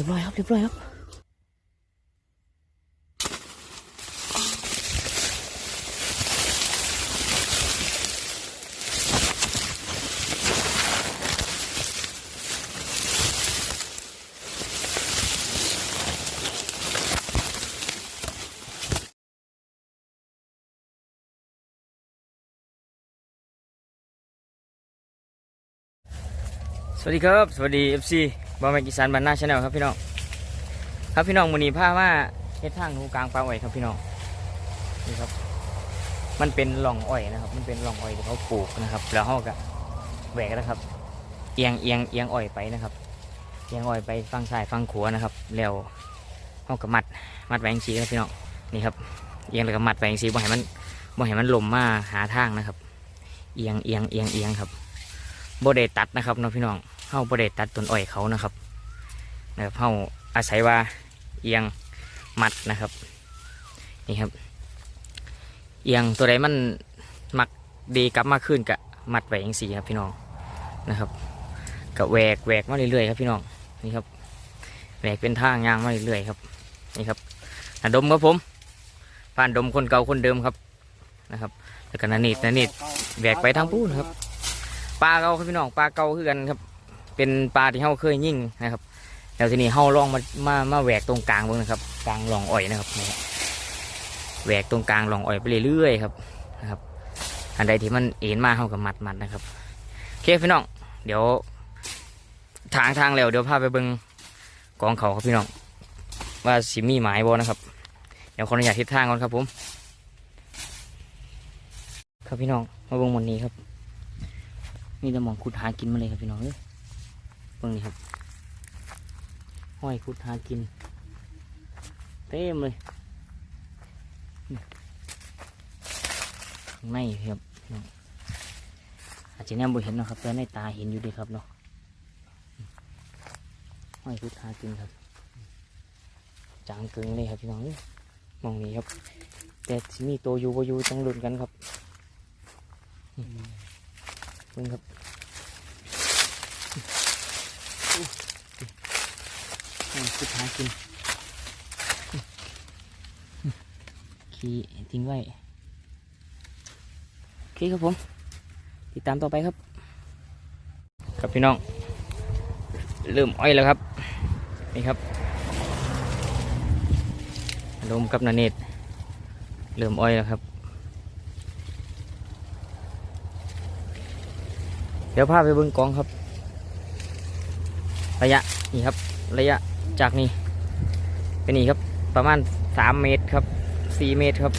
รียบร้อยครับเรียบร้อยครับสวัสดีครับ สวัสดี FC บอมแมกิสานบันนาชาแนลครับพี่น้องครับพี่น้องมูนีผ้าว่าเฮ็ดทางหูกลางปลาอ้อยครับพี่น้องนี่ครับ มันเป็นหล่องอ้อยนะครับ มันเป็นหล่องอ้อยที่เขาปลูกนะครับ แล้วเขาก็แหวกนะครับ เอียงเอียงเอียงอ้อยไปนะครับเอียงอ้อยไปฝั่งซ้ายฝั่งขวานะครับ แล้วเขาก็มัดมัดแหวงสีครับพี่น้องนี่ครับเอียงแล้วก็มัดแหวงสีบ่ให้มันบ่ให้มันลมมาหาทางนะครับ เอียงเอียงเอียงเอียงครับบไดตัดนะครับน้องพี่น้อง เฮาบไดตัดต้นอ้อยเขานะครับนะครับเฮาอาศัยว่าเอียงมัดนะครับนี่ครับ เอียงตัวใดมันมักดีกลับมาขึ้นกะมัดไว้อย่างสีครับพี่น้องนะครับกะแหวกแหวกมาเรื่อยๆครับพี่น้องนี่ครับแหวกเป็นทางยางมาเรื่อยๆครับนี่ครับนาดมครับผมผ่านดมคนเก่าคนเดิมครับนะครับแล้วก็นานิดนานิดแหวกไปทางปูนครับปลาเก่าครับพี่น้องปลาเก่าคือกันครับ เป็นปลาที่เฮาเคยยิ่งนะครับแล้วทีนี้เฮาลองมามามาแหวกตรงกลางบิ่งนะครับกลางหลองอ้อยนะครับนี่ครับแหวกตรงกลางหลองอ้อยไปเรื่อยๆครับนะครับ อันใดที่มันเอ็นมาเฮากับมัดมัดนะครับโอเคพี่น้อง เดี๋ยว ทางทางแล้วเดี๋ยวพาไปเบิงกองเขาครับพี่น้อง ว่าสิมีหมายบ่นะครับ เดี๋ยวขออนุญาตทิศทางก่อนครับผม ครับพี่น้องมาเบิ่งหมดนี้ครับมีแต่หมองขุดหากินมาเลยครับพี่น้องเอ้ย เบิ่งนี่ครับ ห้อยขุดหากิน เต็มเลยข้างในครับพี่น้อาจจะแนมบ่เห็นนะครับ แต่ในตาเห็นอยู่ดีครับเนาะห้อยขุดหากินครับจางเกิงเลยครับพี่น้องมองนี้ครับ แต่สิมีตัวอยู่บ่อยู่ต้องลุ้นกันครับเบิ่งครับ สุดท้ายกินขี้ทิ้งไว้ โอเคครับผม ติดตามต่อไปครับ ครับพี่น้อง เริ่มอ้อยแล้วครับ นี่ครับลมกับนาเนตเริ่มอ้อยแล้วครับ เดี๋ยวพาไปเบิ่งกองครับ ระยะ นี่ครับ ระยะ จากนี่เป็นนี่ครับประมาณสามเมตรครับสี่เมตรครับ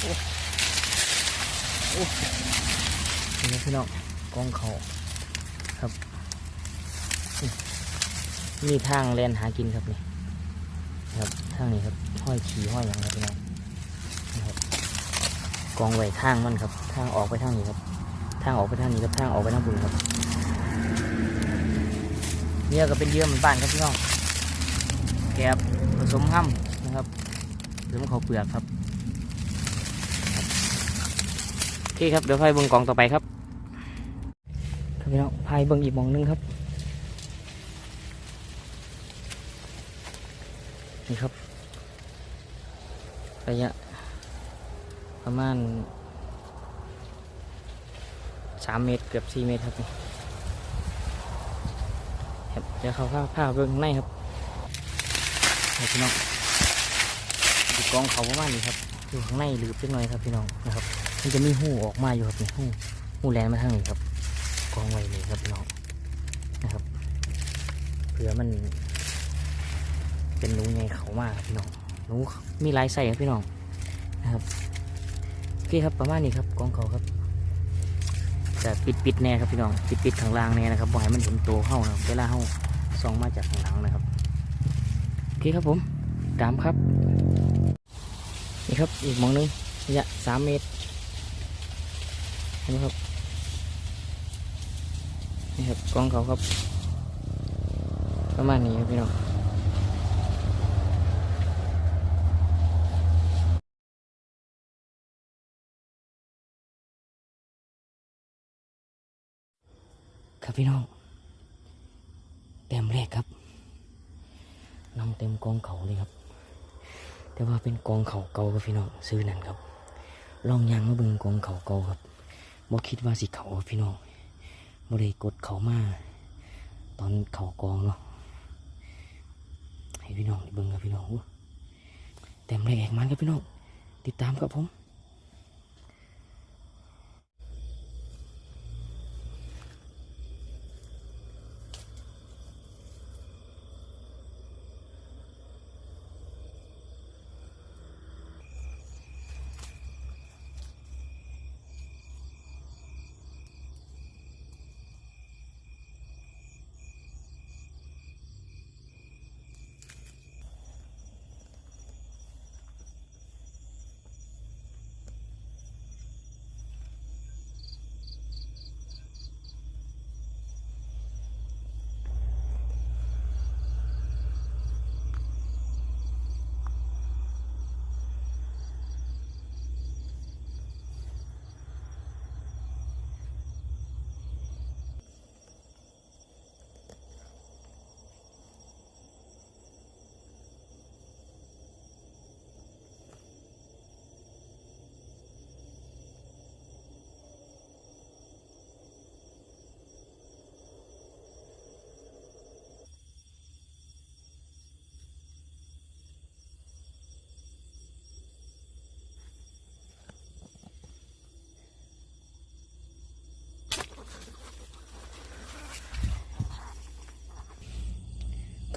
โอ้โอ้นี่ครับพี่น้องกองเขาครับนี่ทางแลนหากินครับนี่ครับทางนี้ครับห้อยขี่ห้อยอย่างครับพี่น้องกองไว้ทางมันครับ ทางออกไปทางนี้ครับ ทางออกไปทางนี้ครับทางออกไปทางบุญครับเนี่ยก็เป็นเยื่อมันบ้านครับพี่น้องแกบผสมห้ำนะครับหรือมันเขาเปลือกครับโอเคครับเดี๋ยวพายเบิ้งกองต่อไปครับครับพี่น้องพายเบิ้งอีกมองหนึงครับนี่ครับระยะประมาณ สามเมตรเกือบสี่เมตรครับนี่ครับเดี๋ยวเขาผ้าผ้าเบื้องในครับพี่น้องดูกองเขาประมาณนี้ครับอยู่ข้างในหรือเล็กน้อยครับพี่น้องนะครับ มันจะมีหูออกมาอยู่ครับนี่หูหูแลนมาทางนี้ครับ กองไว้เลยครับพี่น้องนะครับเผื่อมัน เป็นหนูไงเขามากครับพี่น้องหนูมีลายใส่ครับพี่น้องนะครับโอเคครับประมาณนี้ครับกองเขาครับ จะปิดปิดแน่ครับพี่น้องปิดปิดข้างล่างแน่นะครับบ่ให้มันเห็นตัวเข้านะเวลาเข้าส่องมาจากข้างหลังนะครับโอเคครับผมตามครับนี่ครับอีกมองหนึงระยะสามเมตรเห็นไหมครับนี่ครับกล้องเขาครับประมาณนี้ครับพี่น้อง ครับพี่น้องเต็มแรกครับนั่งเต็มกองเขาเลยครับ แต่ว่าเป็นกองเขาเก่าครับพี่น้องซื้อนั่นครับ ลองยางมาบิ่งกองเขาเก่าครับบ่คิดว่าสิเขาครับพี่น้องบ่ได้กดเขามาตอนเขากองเนาะให้พี่น้องได้เบิ่งครับพี่น้องเต็มแรกแอกมันครับพี่น้องติดตามครับผม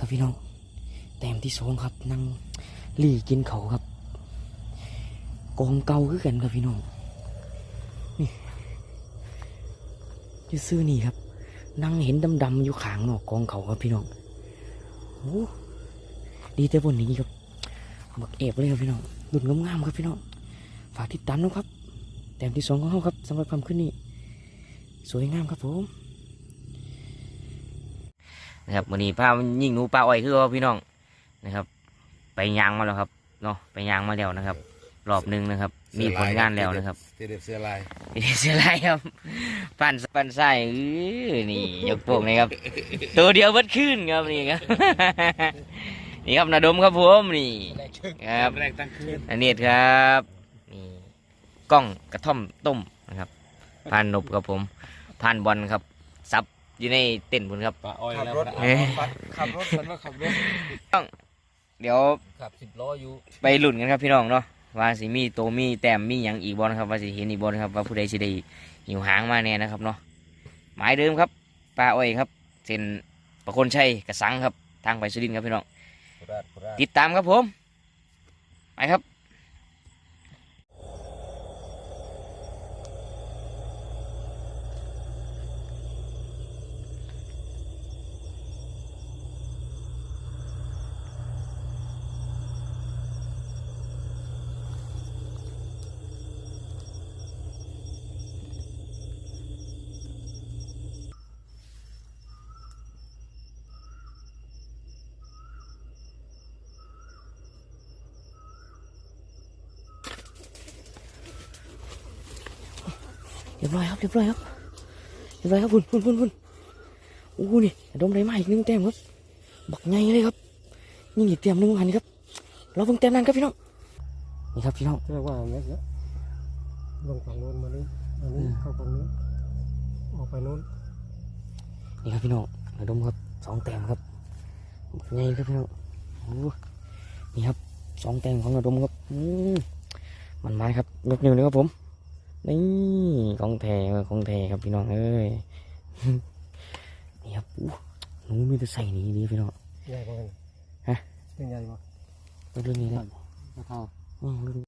ครับพี่น้องแต้มที่สองครับนั่งหลี่กินเขาครับ กองเก่าคือกันครับพี่น้องนี่อยู่ซื้อนี่ครับ นั่งเห็นดำๆอยู่ขางนอกกองเขาครับพี่น้องโอ้ดีแต่บนนี้ครับบักเอฟเลยครับพี่น้องดุดงามๆครับพี่น้องฝากติดตามนะครับแต้มที่สองของเขาครับสำหรับความขึ้นนี้สวยงามครับผม นะครับวันนี้พายิ่งหนูปลาอ้อยคือว่าพี่น้องนะครับ ไปยางมาแล้วครับเนาะไปยางมาแล้วนะครับ รอบหนึ่งนะครับ มีผลงานแล้วนะครับเสื้อเด็บเสื้อลายเสียไรครับ ปั่นปั่นไส้เออนี่ยกโป่งเลยครับ ตัวเดียวเบิดขึ้นครับนี่ครับนี่ครับนาดมครับผมนี่ครับแรกตั้งคืนอันนี้ครับนี่กล้องกระท่อมต้มนะครับพานนบครับผมพานบอลครับซับ อยู่ในเต็นท์พุ่นครับ ปลาอ้อยขับแล้วรถเอ๊ะขับรถมันว่าขับรถเดี๋ยวขับสิบล้ออยู่ไปลุ้นกันครับพี่น้องเนาะว่าสิมีโตมีแต้มมีหยังอีกบอนะครับว่าสิเห็นอีกบอนะครับว่าผู้ใดสิได้หิวหางมาแน่นะครับเนาะหมายเดิมครับปลาอ้อยครับเส้นประคนชัยกระสังครับทางไปสุรินทร์ครับพี่น้อง โคราชโคราชติดตามครับผม ไปครับ รียบร้อยครับเรียบร้อยครับเรียบร้อยครับพุ่นพุ่นพุ่นพุ่นโอ้นี่ดมไรมาอีกหนึ่งแต้มครับบักใหญ่เลยครับนี่อีกแต้มหนึ่งหันครับ เราเพิ่งแต้มนั้นครับพี่น้องนี่ครับพี่น้องเรียกว่าเนี้ยลงฝั่งโน้นมานี้อันนี้อืมเข้าฝั่งนี้ออกไปโน้นนี่ครับพี่น้องระดมครับสองแต้มครับไงครับพี่น้องโอ้นี่ครับสองแต้มของระดมครับอืมมันมาครับยกนิ้วเลยครับผม นี่ของแท้ของแท้ครับพี่น้องเอ้ยนี่ครับอู้หนูมีแต่ใส่นี่ดีพี่น้องใหญ่กว่ากันฮะเป็นใหญ่กว่าเรื่องนี้นะเท่าอืมเรื่อง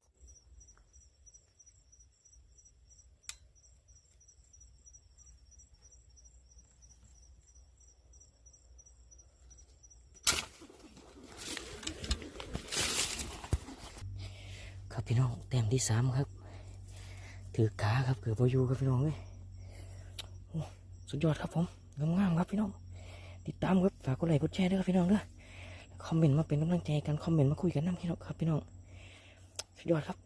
ครับพี่น้องแต้มที่สามครับ ถือขาครับเกือบพออยู่ครับพี่น้องเลยสุดยอดครับผมงามๆครับพี่น้อง ติดตามครับฝากกดไลค์กดแชร์ด้วยครับพี่น้องด้วยคอมเมนต์มาเป็นกำลังใจกันคอมเมนต์มาคุยกันน้ำพี่น้องครับพี่น้องสุดยอดครับ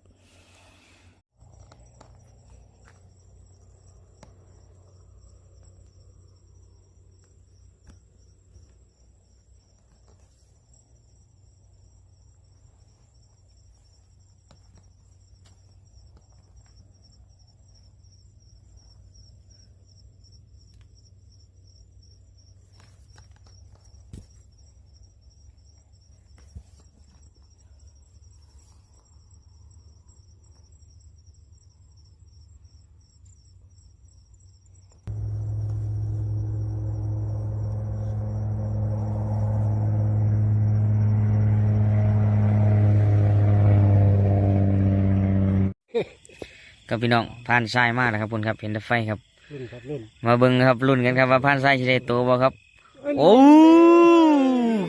กับพี่น้องผ่านทรายมากนะครับคุณครับเห็นแต่ไฟครับ รุ่นครับรุ่นมาเบิ่งครับรุ่นกันครับว่าผ่านทรายจะได้ตัวบ่ครับ โอ้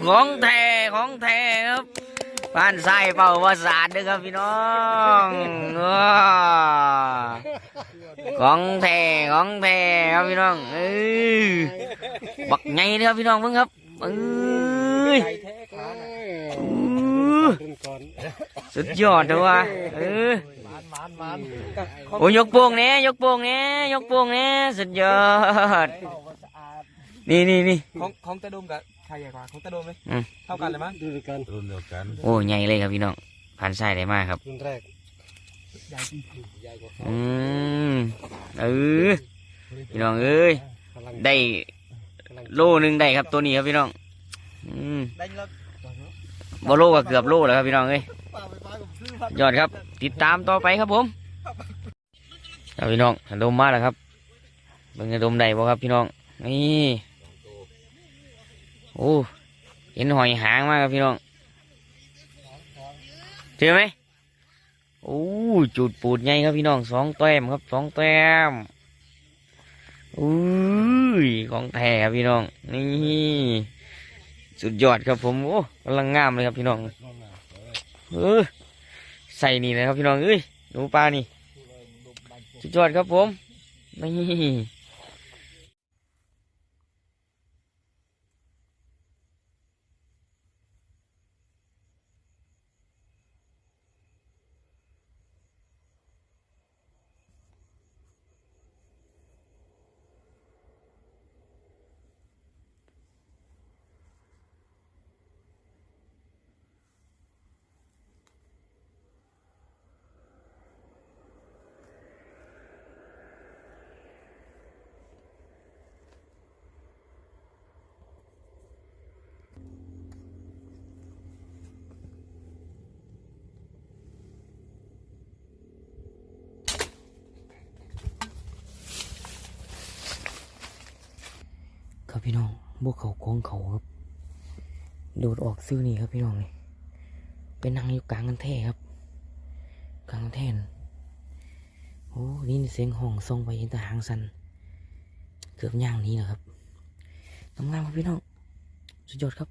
ของแท้ของแท้ครับผ่านทรายเป่าว่าสาดเด้อครับพี่น้องว้าของแท้ของแท้ครับพี่น้องเอ้ยบักไงเด้อครับพี่น้องเบิ่งครับเอ้ยไก่แท้ขาน่ะอื้อรุ่นก่อนสุดยอดเลยว่ะเออ มันมันมันโอ้ยยกโป่งเนี้ยยกโป่งเนี้ยยกโป่งเนี้ยสุดยอด เข้ามาสะอาดนี่นี่นี่ ของของตะดมกับใครใหญ่กว่าของตะดมไหมอืม เท่ากันเลยมั้งรุ่นกันรุ่นเดียวกันโอ้ใหญ่เลยครับพี่น้องผ่านไส้ได้มากครับ รุ่นแรกใหญ่จริงใหญ่กว่าเขาอืมเออพี่น้องเอ้ยพลังได้พลังโลหนึงได้ครับตัวนี้ครับพี่น้องอืมได้แล้วบโลก็เกือบโลแล้วครับพี่น้องเอ้ย ยอดครับ ติดตามต่อไปครับผมครับพี่น้องดมมาแล้วครับเบิ่งดมได้บ่ครับพี่น้องนี่โอ้เห็นหอยหางมากครับพี่น้องเจอไหมโอ้จุดปูดใหญ่ครับพี่น้องสองแต้มครับสองแต้มอุ้ยของแท้ครับพี่น้องนี่สุดยอดครับผมโอ้กำลังงามเลยครับพี่น้อง เออใส่นี่นะครับพี่น้องเอ้ยหนูปลานี่จุดยอดครับผมนี่ ครับพี่น้องพวกเขาโค้งเขาครับ โดดออกซื้อนี่ครับพี่น้องนี่เป็นนั่งอยู่กลางกันแท่ครับ กลางกันแท่นโอ้นี่เสียงห้องทรงไปเห็นแต่หางสัน เกือบย่างนี้นะครับทำงามครับพี่น้อง สุดยอดครับ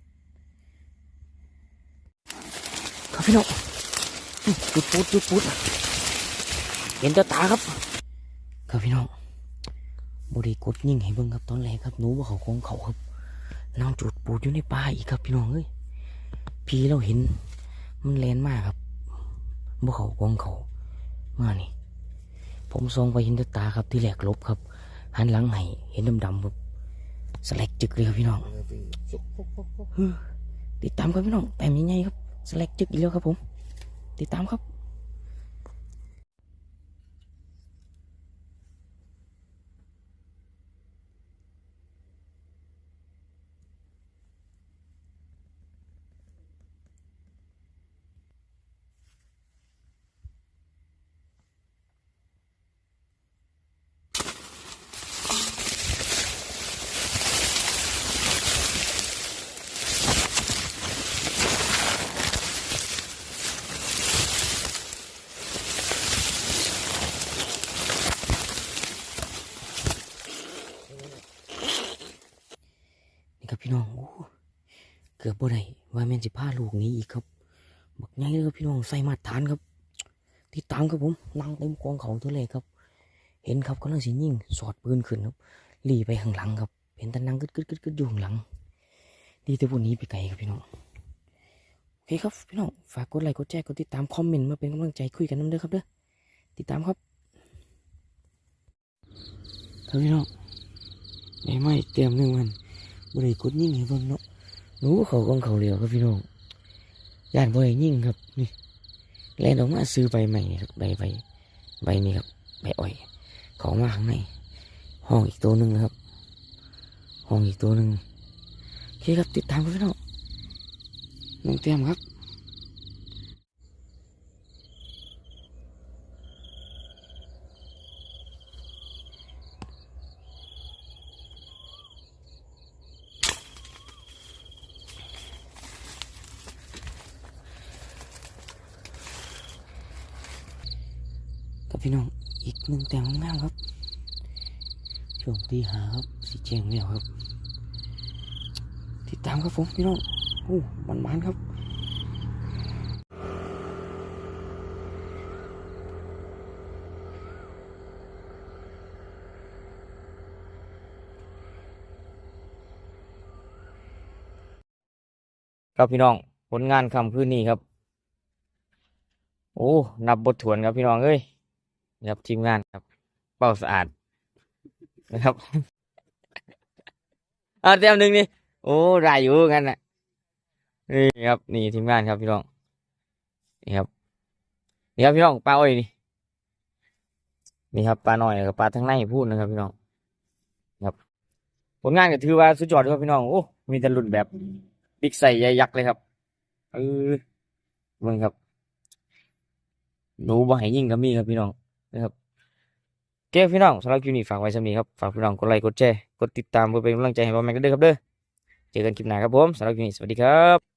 ครับพี่น้องจุดปูดจุดปูดเห็นต่ตาครับ ครับพี่น้อง บริกดยิ่งให้เบิ่งครับตอนแรกครับหนูว่าเขาคงเขาครับนางจุดปูดอยู่ในป่าอีกครับพี่น้องเอ้ยพีเราเห็น มันแลนมากครับบ่เขาคงเขามานี่ ผมส่องไปเห็นตาครับที่แหลกลบครับ หันหลังให้เห็นดำๆครับสแลกจึกเลยครับพี่น้องติดตามครับพี่น้องแต้มยังไงครับสแลกจึกอีกแล้วครับผม ติดตามครับ นี่ครับพี่น้องโอ้เกือ บ่ได้ว่าแม่นสิพาลูกนี้อีกครับ บักใหญ่เลยครับพี่น้องใส่มาตรฐานครับ ติดตามครับผมนั่งเต็มกองเขาตัวเลยครับ เห็นครับกำลังสิยิงสอดปืนขึ้นครับหลีไปข้างหลังครับ เห็นแต่นั่งกึดกึดกึดกึดอยู่ข้างหลัง ดีแต่พวกนี้ไปไกลครับพี่น้องโอเคครับพี่น้องฝากกดไลค์กดแชร์กดติดตามคอมเมนต์มาเป็นกำลังใจคุยกันน้ำเด้อครับเด้อติดตามครับครับพี่น้องไม่ไม่เตรียมหนึ่งวันบริกดยิ่งให้เบิ่งเนาะ รู้เขากองเขาเดียวครับพี่น้องย่านบ่อยยิ่งครับนี่แลนออกมาซื้อใบใหม่ครับใบใบใบนี้ครับใบอ้อยของมาข้างในห้องอีกตัวหนึ่งนะครับ ห้องอีกตัวหนึ่งโอเคครับติดตามครับพี่น้องน้องเตรียมครับ ครับพี่น้อง อีกหนึ่งแต้มงามๆครับช่วง ตีหาครับสีแจ้งแล้วครับ ติดตามครับผมพี่น้องโอ้มันมันครับครับพี่น้องผลงานคำคืนนี้ครับ โอ้นับบทถวนครับพี่น้องเอ้ยครับทีมงานครับ เป้าสะอาด นะครับเอ่าเต็มหนึ่งนี่โอ้ได้อยู่งั้นน่ะนี่ครับนี่ทีมงานครับพี่น้องนี่ครับนี่ครับพี่น้องปลาอ้อยนี่นี่ครับปลาหน่อยกับปลาทั้งในพูดนะครับพี่น้องครับผลงานก็ถือว่าสุดยอดครับพี่น้องโอ้มีแต่รุ่นแบบบิ๊กใส่ใหญ่ยักษ์เลยครับเออเบิ่งครับหนูบ่ให้ยิ่งก็มีครับพี่น้องนะครับ เก้พี่น้องสำหรับคลิปนี้ฝากไว้สำนีครับฝากพี่น้องกดไลค์กดแชร์กดติดตามเพื่อเป็นกำลังใจให้พ่อแม่กันด้วยครับเด้อเจอกันคลิปหน้าครับผมสำหรับคลิปนี้สวัสดีครับ